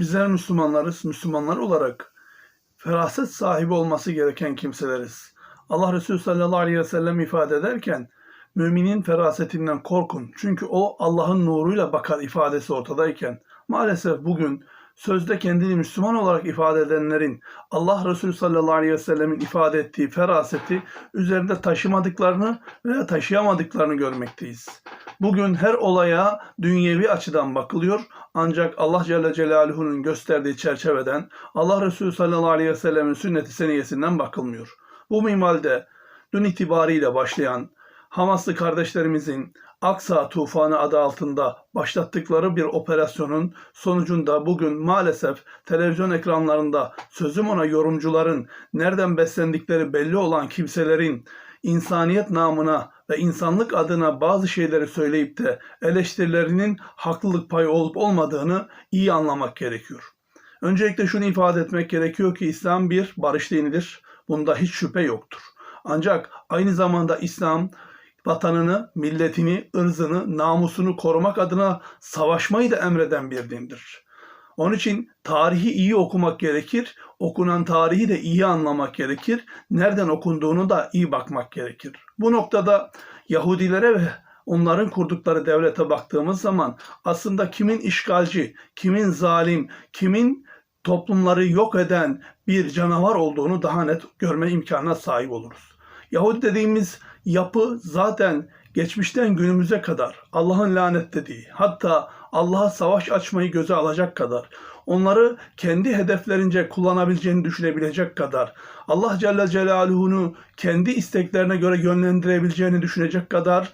Bizler Müslümanlarız. Müslümanlar olarak feraset sahibi olması gereken kimseleriz. Allah Resulü sallallahu aleyhi ve sellem ifade ederken müminin ferasetinden korkun. Çünkü o Allah'ın nuruyla bakar ifadesi ortadayken maalesef bugün sözde kendini Müslüman olarak ifade edenlerin Allah Resulü sallallahu aleyhi ve sellemin ifade ettiği feraseti üzerinde taşımadıklarını veya taşıyamadıklarını görmekteyiz. Bugün her olaya dünyevi açıdan bakılıyor ancak Allah Celle Celaluhu'nun gösterdiği çerçeveden Allah Resulü sallallahu aleyhi ve sellemin sünneti seniyesinden bakılmıyor. Bu minvalde dün itibariyle başlayan Hamaslı kardeşlerimizin Aksa tufanı adı altında başlattıkları bir operasyonun sonucunda bugün maalesef televizyon ekranlarında sözüm ona yorumcuların nereden beslendikleri belli olan kimselerin insaniyet namına ve insanlık adına bazı şeyleri söyleyip de eleştirilerinin haklılık payı olup olmadığını iyi anlamak gerekiyor. Öncelikle şunu ifade etmek gerekiyor ki İslam bir barış dinidir. Bunda hiç şüphe yoktur. Ancak aynı zamanda İslam vatanını, milletini, ırzını, namusunu korumak adına savaşmayı da emreden bir dindir. Onun için tarihi iyi okumak gerekir, okunan tarihi de iyi anlamak gerekir, nereden okunduğunu da iyi bakmak gerekir. Bu noktada Yahudilere ve onların kurdukları devlete baktığımız zaman aslında kimin işgalci, kimin zalim, kimin toplumları yok eden bir canavar olduğunu daha net görme imkanına sahip oluruz. Yahudi dediğimiz yapı zaten geçmişten günümüze kadar Allah'ın lanetlediği, hatta Allah'a savaş açmayı göze alacak kadar, onları kendi hedeflerince kullanabileceğini düşünebilecek kadar, Allah Celle Celaluhu'nu kendi isteklerine göre yönlendirebileceğini düşünecek kadar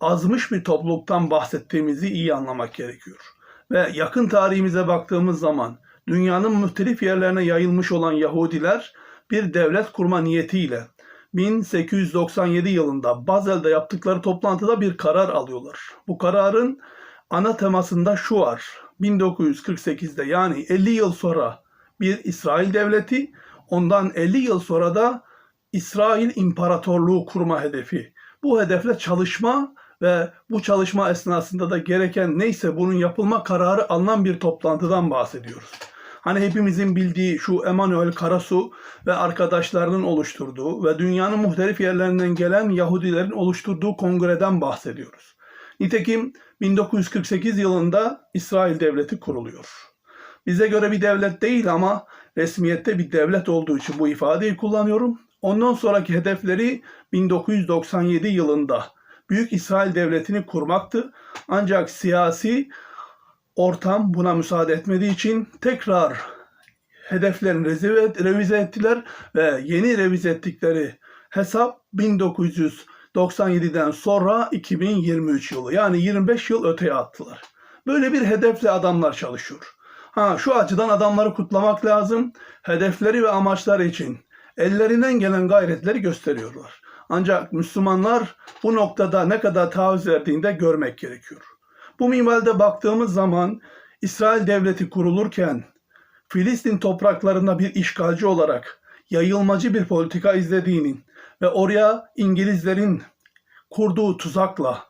azmış bir topluluktan bahsettiğimizi iyi anlamak gerekiyor. Ve yakın tarihimize baktığımız zaman dünyanın muhtelif yerlerine yayılmış olan Yahudiler bir devlet kurma niyetiyle 1897 yılında Bazel'de yaptıkları toplantıda bir karar alıyorlar. Bu kararın ana temasında şu var. 1948'de yani 50 yıl sonra bir İsrail devleti, ondan 50 yıl sonra da İsrail İmparatorluğu kurma hedefi. Bu hedefle çalışma ve bu çalışma esnasında da gereken neyse bunun yapılma kararı alınan bir toplantıdan bahsediyoruz. Hani hepimizin bildiği şu Emanuel Karasu ve arkadaşlarının oluşturduğu ve dünyanın muhtelif yerlerinden gelen Yahudilerin oluşturduğu kongreden bahsediyoruz. Nitekim 1948 yılında İsrail Devleti kuruluyor. Bize göre bir devlet değil ama resmiyette bir devlet olduğu için bu ifadeyi kullanıyorum. Ondan sonraki hedefleri 1997 yılında Büyük İsrail Devleti'ni kurmaktı. Ancak siyasi ortam buna müsaade etmediği için tekrar hedeflerini revize ettiler ve yeni revize ettikleri hesap 1997'den sonra 2023 yılı yani 25 yıl öteye attılar. Böyle bir hedefle adamlar çalışıyor. Ha şu açıdan adamları kutlamak lazım. Hedefleri ve amaçları için ellerinden gelen gayretleri gösteriyorlar. Ancak Müslümanlar bu noktada ne kadar taviz verdiğinde görmek gerekiyor. Bu minvalde baktığımız zaman İsrail devleti kurulurken Filistin topraklarında bir işgalci olarak yayılmacı bir politika izlediğinin ve oraya İngilizlerin kurduğu tuzakla,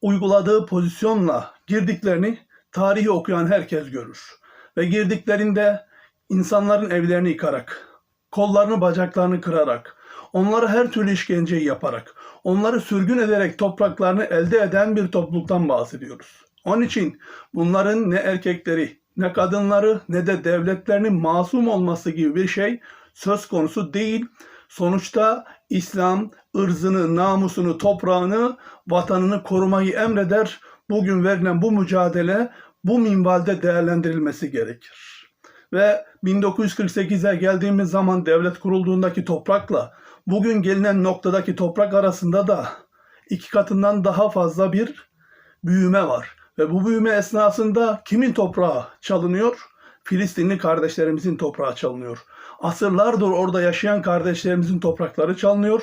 uyguladığı pozisyonla girdiklerini tarihi okuyan herkes görür. Ve girdiklerinde insanların evlerini yıkarak, kollarını bacaklarını kırarak, onları her türlü işkenceyi yaparak, onları sürgün ederek topraklarını elde eden bir topluluktan bahsediyoruz. Onun için bunların ne erkekleri, ne kadınları, ne de devletlerinin masum olması gibi bir şey söz konusu değil. Sonuçta İslam ırzını, namusunu, toprağını, vatanını korumayı emreder. Bugün verilen bu mücadele bu minvalde değerlendirilmesi gerekir. Ve 1948'e geldiğimiz zaman devlet kurulduğundaki toprakla bugün gelinen noktadaki toprak arasında da iki katından daha fazla bir büyüme var. Ve bu büyüme esnasında kimin toprağı çalınıyor? Filistinli kardeşlerimizin toprağı çalınıyor. Asırlardır orada yaşayan kardeşlerimizin toprakları çalınıyor.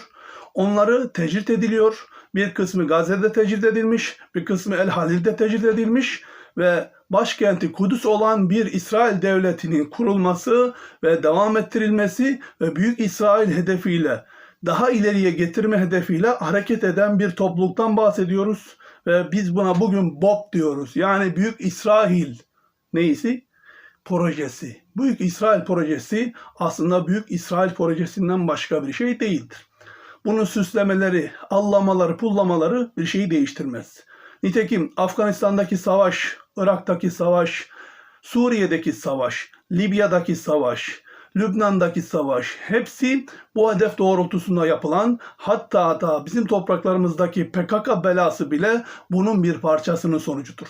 Onları tecrit ediliyor. Bir kısmı Gazze'de tecrit edilmiş, bir kısmı El Halil'de tecrit edilmiş ve başkenti Kudüs olan bir İsrail devletinin kurulması ve devam ettirilmesi ve Büyük İsrail hedefiyle daha ileriye getirme hedefiyle hareket eden bir topluluktan bahsediyoruz ve biz buna bugün BOP diyoruz. Yani Büyük İsrail neyisi? Projesi. Büyük İsrail projesi aslında Büyük İsrail projesinden başka bir şey değildir. Bunun süslemeleri, allamaları, pullamaları bir şeyi değiştirmez. Nitekim Afganistan'daki savaş, Irak'taki savaş, Suriye'deki savaş, Libya'daki savaş, Lübnan'daki savaş hepsi bu hedef doğrultusunda yapılan hatta hatta bizim topraklarımızdaki PKK belası bile bunun bir parçasının sonucudur.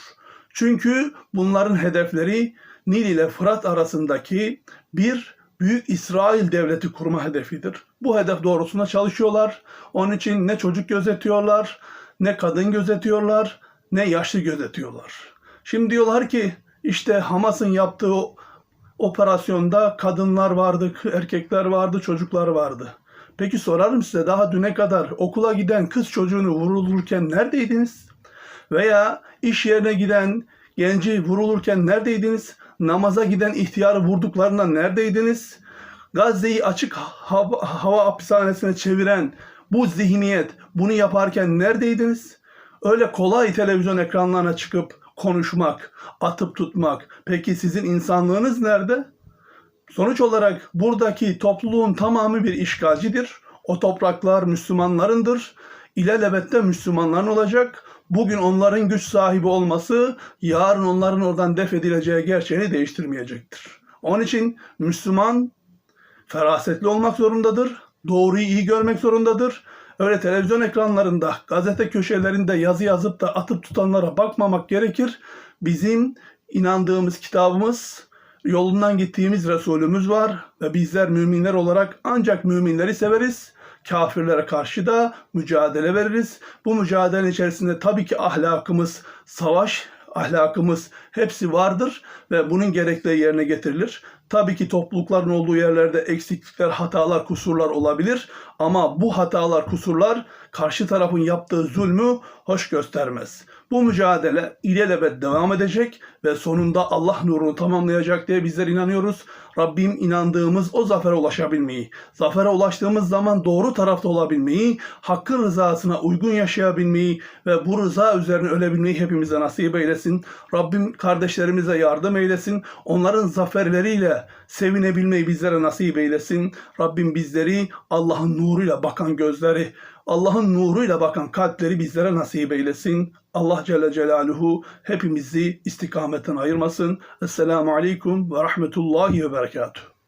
Çünkü bunların hedefleri Nil ile Fırat arasındaki bir büyük İsrail devleti kurma hedefidir. Bu hedef doğrultusunda çalışıyorlar. Onun için ne çocuk gözetiyorlar, ne kadın gözetiyorlar, ne yaşlı gözetiyorlar. Şimdi diyorlar ki işte Hamas'ın yaptığı operasyonda kadınlar vardı, erkekler vardı, çocuklar vardı. Peki sorarım size daha düne kadar okula giden kız çocuğunu vurulurken neredeydiniz? Veya iş yerine giden genci vurulurken neredeydiniz? Namaza giden ihtiyarı vurduklarında neredeydiniz? Gazze'yi açık hava, hava hapishanesine çeviren bu zihniyet bunu yaparken neredeydiniz? Öyle kolay televizyon ekranlarına çıkıp konuşmak, atıp tutmak. Peki sizin insanlığınız nerede? Sonuç olarak buradaki topluluğun tamamı bir işgalcidir. O topraklar Müslümanlarındır. İlelebette Müslümanların olacak. Bugün onların güç sahibi olması yarın onların oradan def edileceği gerçeğini değiştirmeyecektir. Onun için Müslüman ferasetli olmak zorundadır. Doğruyu iyi görmek zorundadır. Öyle televizyon ekranlarında, gazete köşelerinde yazı yazıp da atıp tutanlara bakmamak gerekir. Bizim inandığımız kitabımız, yolundan gittiğimiz Resulümüz var ve bizler müminler olarak ancak müminleri severiz. Kafirlere karşı da mücadele veririz. Bu mücadele içerisinde tabii ki ahlakımız, savaş ahlakımız hepsi vardır ve bunun gerekleri yerine getirilir. Tabii ki toplulukların olduğu yerlerde eksiklikler, hatalar, kusurlar olabilir ama bu hatalar, kusurlar karşı tarafın yaptığı zulmü hoş göstermez. Bu mücadele ilelebet devam edecek ve sonunda Allah nurunu tamamlayacak diye bizler inanıyoruz. Rabbim inandığımız o zafere ulaşabilmeyi, zafere ulaştığımız zaman doğru tarafta olabilmeyi, hakkın rızasına uygun yaşayabilmeyi ve bu rıza üzerine ölebilmeyi hepimize nasip eylesin. Rabbim kardeşlerimize yardım eylesin. Onların zaferleriyle sevinebilmeyi bizlere nasip eylesin. Rabbim bizleri Allah'ın nuruyla bakan gözleri, Allah'ın nuruyla bakan kalpleri bizlere nasip eylesin. Allah Celle Celaluhu hepimizi istikametten ayırmasın. Esselamu Aleyküm ve Rahmetullahi ve Berekatuhu.